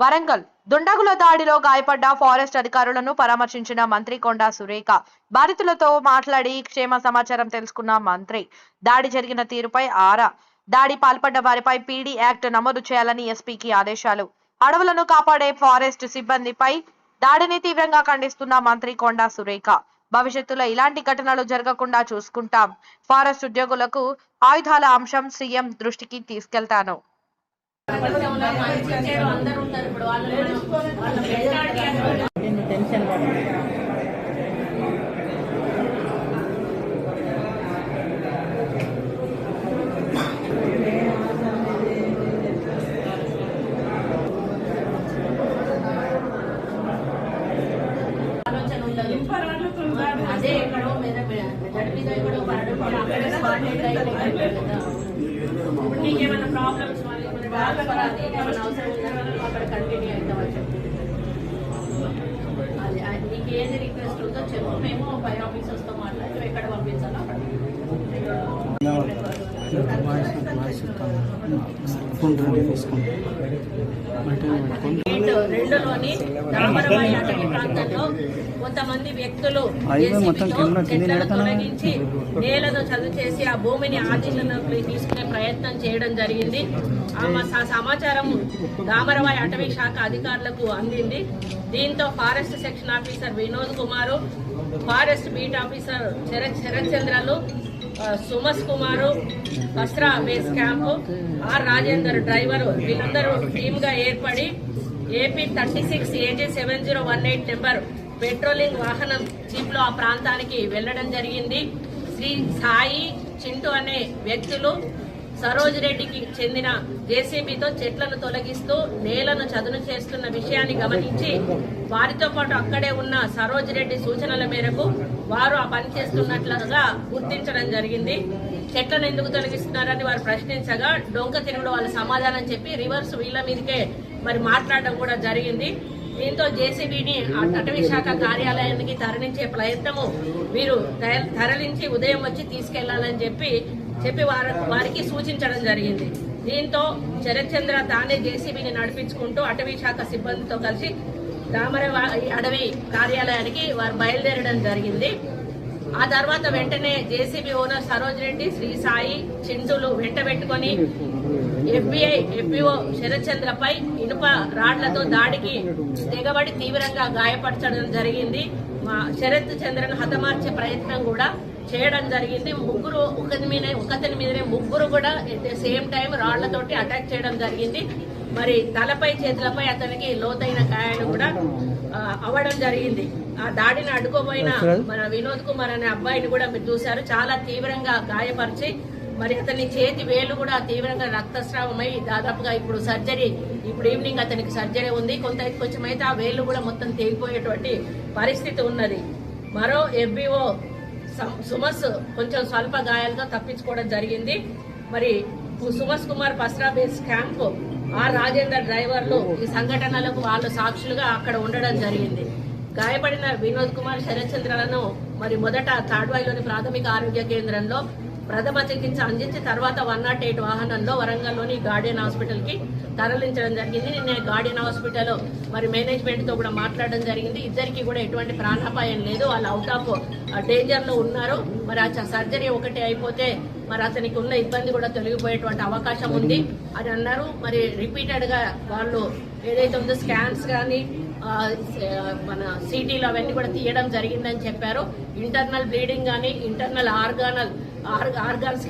వరంగల్ దుండగుల దాడిలో గాయపడ్డ ఫారెస్ట్ అధికారులను పరామర్శించిన మంత్రి కొండా సురేఖ. బాధితులతో మాట్లాడి క్షేమ సమాచారం తెలుసుకున్న మంత్రి. దాడి జరిగిన తీరుపై ఆరా. దాడి పాల్పడ్డ వారిపై పీడీ యాక్ట్ నమోదు చేయాలని ఎస్పీకి ఆదేశాలు. అడవులను కాపాడే ఫారెస్ట్ సిబ్బందిపై దాడిని తీవ్రంగా ఖండిస్తున్న మంత్రి కొండా సురేఖ. భవిష్యత్తులో ఇలాంటి ఘటనలు జరగకుండా చూసుకుంటాం. ఫారెస్ట్ ఉద్యోగులకు ఆయుధాల అంశం సీఎం దృష్టికి తీసుకెళ్తాను. టెన్షన్ అదే ఎక్కడో మీద మీద ఎక్కడో పడడం కూడా స్పాట్ అయిపోయింది కదా. ఇప్పుడు ప్రాబ్లమ్స్ వాళ్ళు అవసరం అక్కడ కంటిన్యూ అవుతామని చెప్పి అది నీకు ఏది రిక్వెస్ట్ ఉందో చెప్పు మేము పై ఆఫీసర్స్తో మాట్లాడి ఎక్కడ పంపించాలో అక్కడ రెడీ రెండులోని దామరవాయి అటవీ ప్రాంతంలో కొంతమంది వ్యక్తులు చెట్లను తొలగించి నేలను చదువు చేసి ఆ భూమిని ఆధీనంలోకి తీసుకునే ప్రయత్నం చేయడం జరిగింది ఆ సమాచారం దామరవాయి అటవీ శాఖ అధికారులకు అందింది దీంతో forest section officer Vinod Kumar forest beat officer Sharat Sharat చంద్రలు సుమస్ కుమారు వస్త్ర base camp R Rajender driver వీళ్ళందరూ టీమ్గా ఏర్పడి AP thirty six AG seven zero one eight number patrolling వాహనం జీప్లో ఆ ప్రాంతానికి వెళ్ళడం జరిగింది. శ్రీ సాయి చింటూ అనే వ్యక్తులు సరోజ్ రెడ్డికి చెందిన జేసీబీతో చెట్లను తొలగిస్తూ నేలను చదును చేస్తున్న విషయాన్ని గమనించి వారితో పాటు అక్కడే ఉన్న సరోజ్ రెడ్డి సూచనల మేరకు వారు ఆ పని చేస్తున్నట్లుగా గుర్తించడం జరిగింది. చెట్లను ఎందుకు తొలగిస్తున్నారని వారు ప్రశ్నించగా డొంక తిరుగుడు వాళ్ళు సమాధానం చెప్పి రివర్స్ వీళ్ళ మీదకే మరి మాట్లాడడం కూడా జరిగింది. దీంతో జేసీబీని అటవీ శాఖ కార్యాలయానికి తరలించే ప్రయత్నము వీరు తరలించి ఉదయం వచ్చి తీసుకెళ్ళాలని చెప్పి చెప్పి వారి వారికి సూచించడం జరిగింది. దీంతో శరత్చంద్ర తానే జేసీబీని నడిపించుకుంటూ అటవీ శాఖ సిబ్బందితో కలిసి దామర అడవి కార్యాలయానికి వారు బయలుదేరడం జరిగింది. ఆ తర్వాత వెంటనే జేసీబీ ఓనర్ సరోజ్ రెడ్డి శ్రీ సాయి చింటులు వెంట పెట్టుకొని ఎఫ్బిఐ ఎఫ్బిఓ శరత్చంద్రపై ఇనుప రాడ్లతో దాడికి దిగబడి తీవ్రంగా గాయపరచడం జరిగింది. శరత్ చంద్రను హతమార్చే ప్రయత్నం కూడా చేయడం జరిగింది. ముగ్గురు ఒకరి మీద ఒకతని మీదనే ముగ్గురు కూడా ఎట్ ద సేమ్ టైం రాళ్ళతోటి అటాక్ చేయడం జరిగింది. మరి తలపై చేతులపై అతనికి లోతైన గాయాలు కూడా అవ్వడం జరిగింది. ఆ దాడిని అడ్డుకోబోయిన మన వినోద్ కుమార్ అనే అబ్బాయిని కూడా మీరు చూశారు. చాలా తీవ్రంగా గాయపరిచి మరి అతని చేతి వేలు కూడా తీవ్రంగా రక్తస్రావమై దాదాపుగా ఇప్పుడు సర్జరీ ఇప్పుడు ఈవినింగ్ అతనికి సర్జరీ ఉంది. కొంత కొంచెం అయితే ఆ వేలు కూడా మొత్తం తెగిపోయేటువంటి పరిస్థితి ఉన్నది. మరో ఎఫ్బిఓ సుమస్ కొంచెం స్వల్ప గాయాలతో తప్పించుకోవడం జరిగింది. మరి Sumas Kumar Pasra base camp R Rajender డ్రైవర్లు ఈ సంఘటనలకు వాళ్ళు సాక్షులుగా అక్కడ ఉండడం జరిగింది. గాయపడిన వినోద్ కుమార్ శరత్చంద్రలను మరి మొదట తాడ్వాయిలోని ప్రాథమిక ఆరోగ్య కేంద్రంలో ప్రథమ చికిత్స అందించి తర్వాత వన్ నాట్ ఎయిట్ వాహనంలో వరంగల్లోని గార్డియన్ హాస్పిటల్కి తరలించడం జరిగింది. నిన్న గార్డియన్ హాస్పిటల్ మరి మేనేజ్మెంట్తో కూడా మాట్లాడడం జరిగింది. ఇద్దరికి కూడా ఎటువంటి ప్రాణాపాయం లేదు. వాళ్ళు అవుట్ ఆఫ్ డేంజర్లో ఉన్నారు. మరి ఆ సర్జరీ ఒకటి అయిపోతే మరి అతనికి ఉన్న ఇబ్బంది కూడా తొలగిపోయేటువంటి అవకాశం ఉంది అని అన్నారు. మరి రిపీటెడ్గా వాళ్ళు ఏదైతే ఉందో స్కాన్స్ కానీ మన సిటీలు అవన్నీ కూడా తీయడం జరిగిందని చెప్పారు. ఇంటర్నల్ బ్లీడింగ్ కానీ ఇంటర్నల్ ఆర్గానల్ ఆర్గాన్స్